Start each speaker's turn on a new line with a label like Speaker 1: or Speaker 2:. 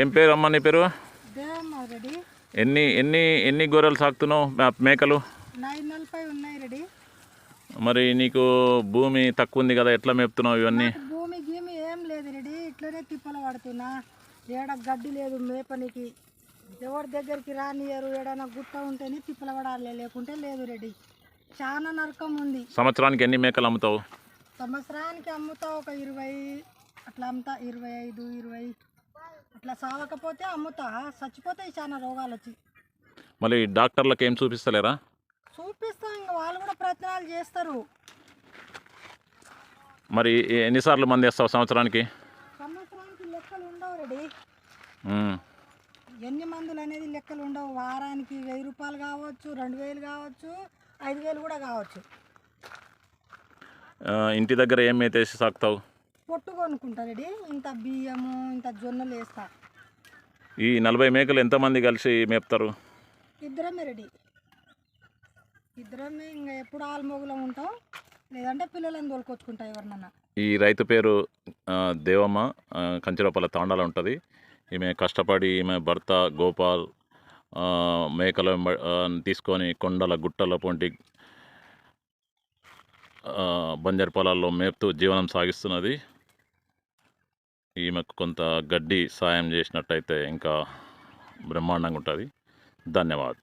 Speaker 1: ఏం పేరు అమ్మ నీ పేరు? ఎన్ని ఎన్ని ఎన్ని గొర్రెలు సాకుతున్నావు మేకలు? మరి నీకు భూమి తక్కువ ఉంది కదా ఎట్లా మేపుతున్నావు ఇవన్నీ?
Speaker 2: భూమి గీమి ఏం లేదు రెడీ ఇట్లనే తిప్పలు పడుతున్నా. ఏడ గడ్డి లేదు మేపనికి. ఎవరి దగ్గరికి రానియరు ఏడైనా గుట్ట ఉంటేనే తిప్పల పడాలి లేకుంటే లేదు రెడీ చాలా నరకం ఉంది.
Speaker 1: సంవత్సరానికి ఎన్ని మేకలు అమ్ముతావు?
Speaker 2: సంవత్సరానికి అమ్ముతా ఒక ఇరవై అట్లా అమ్ముతా ఇరవై ఐదు ఇరవై. అట్లా సావకపోతే అమ్ముతా. చచ్చిపోతాయి చాలా రోగాలు వచ్చి
Speaker 1: మళ్ళీ డాక్టర్లకు ఏం చూపిస్తలేరా?
Speaker 2: చూపిస్తాం ఇంకా వాళ్ళు కూడా ప్రయత్నాలు చేస్తారు.
Speaker 1: మరి ఎన్నిసార్లు మంది వేస్తావు సంవత్సరానికి?
Speaker 2: సంవత్సరానికి లెక్కలు ఉండవు రెడీ. ఎన్ని మందులు అనేది లెక్కలు ఉండవు. వారానికి వెయ్యి రూపాయలు కావచ్చు రెండు వేలు కావచ్చు ఐదు వేలు కూడా కావచ్చు.
Speaker 1: ఇంటి దగ్గర ఏం మేతేసి సాకుతావు?
Speaker 2: పొట్టు కొనుక్కుంటా రెడీ. ఇంత బియ్యము ఇంత జొన్నలు వేస్తా.
Speaker 1: ఈ నలభై మేకలు ఎంతమంది కలిసి మేపుతారు?
Speaker 2: ఇద్దరమే రెడీ. ఇద్దరమే ఇంకా ఎప్పుడు ఆల్మోగులో ఉంటాం. లేదంటే పిల్లలను తోలుకొచ్చుకుంటా ఎవరినన్నా.
Speaker 1: ఈ రైతు పేరు దేవమ్మ ఆ, కంచిరపల్ల తాండాలో ఉంటుంది. ఈమె కష్టపడి ఈమె భర్త గోపాల్ మేకల తీసుకొని కొండల గుట్టల పొంటి బంజరు పొలాల్లో మేపుతూ జీవనం సాగిస్తున్నది. ఈమెకు కొంత గడ్డి సాయం చేసినట్టయితే ఇంకా బ్రహ్మాండంగా ఉంటుంది. ధన్యవాదాలు